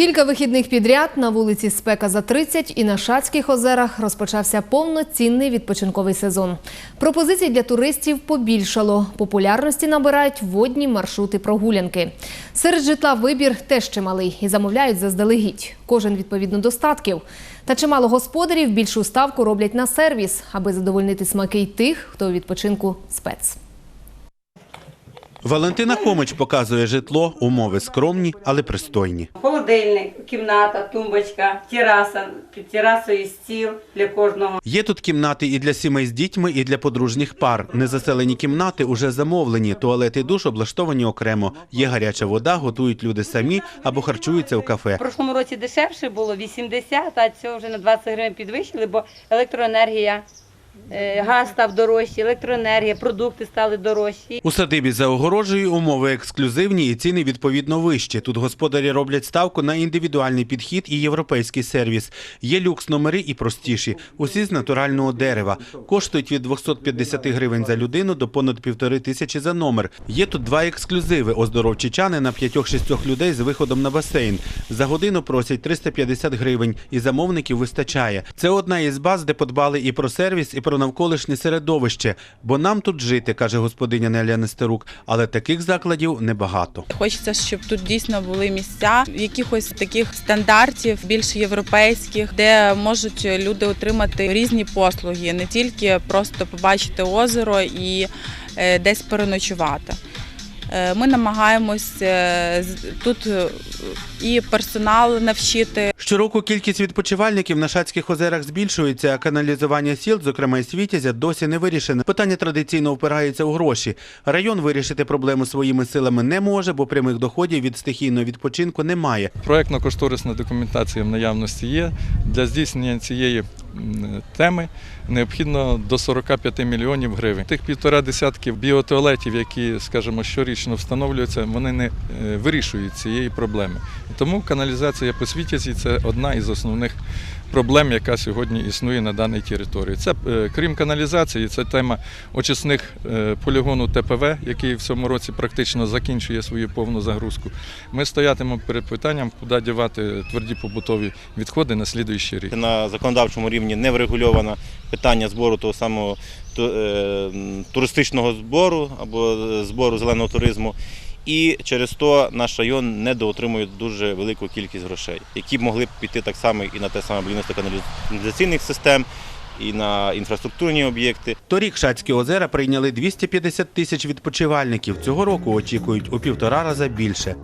Кілька вихідних підряд на вулиці Спека за 30 і на Шацьких озерах розпочався повноцінний відпочинковий сезон. Пропозицій для туристів побільшало. Популярності набирають водні маршрути прогулянки. Серед житла вибір теж чималий і замовляють заздалегідь. Кожен відповідно до статків. Та чимало господарів більшу ставку роблять на сервіс, аби задовольнити смаки й тих, хто у відпочинку спец. Валентина Хомич показує житло, умови скромні, але пристойні. Холодильник, кімната, тумбочка, тераса, під терасою стіл для кожного. Є тут кімнати і для сімей з дітьми, і для подружніх пар. Незаселені кімнати уже замовлені. Туалет і душ облаштовані окремо. Є гаряча вода, готують люди самі або харчуються в кафе. В прошлому році дешевше було 80, а цього вже на 20 гривень підвищили, бо електроенергія, газ став дорожчий, електроенергія, продукти стали дорожчі. У садибі за огорожею умови ексклюзивні і ціни відповідно вищі. Тут господарі роблять ставку на індивідуальний підхід і європейський сервіс. Є люкс номери і простіші. Усі з натурального дерева. Коштують від 250 гривень за людину до понад півтори тисячі за номер. Є тут два ексклюзиви: оздоровчі чани на п'ятьох-шістьох людей з виходом на басейн. За годину просять 350 гривень, і замовників вистачає. Це одна із баз, де подбали і про сервіс, і про навколишнє середовище. Бо нам тут жити, каже господиня Неля Нестерук, але таких закладів небагато. Хочеться, щоб тут дійсно були місця якихось таких стандартів, більш європейських, де можуть люди отримати різні послуги, не тільки просто побачити озеро і е, десь переночувати. Е, Ми намагаємось е, тут е, і персонал навчити, Щороку кількість відпочивальників на Шацьких озерах збільшується, а каналізування сіл, зокрема і Світязя, досі не вирішене. Питання традиційно впирається у гроші. Район вирішити проблему своїми силами не може, бо прямих доходів від стихійного відпочинку немає. Проектно-кошторисна документація в наявності є. Для здійснення цієї теми необхідно до 45 мільйонів гривень. Тих півтора десятків біотуалетів, які, скажімо, щорічно встановлюються, вони не е, вирішують цієї проблеми. Тому каналізація по світязі це одна із основних проблем, яка сьогодні існує на даній території. Це е, крім каналізації, це тема очисних е, полігону ТПВ, який в цьому році практично закінчує свою повну загрузку. Ми стоятимемо перед питанням, куди дівати тверді побутові відходи на слідуючий рік. На законодавчому рівні не врегульовано питання збору того самого е, туристичного збору або збору зеленого туризму. І через то наш район недоотримує дуже велику кількість грошей, які б могли б піти так само і на те саме будівництво каналізаційних систем, і на інфраструктурні об'єкти. Торік Шацькі озера прийняли 250 тисяч відпочивальників. Цього року очікують у півтора рази більше.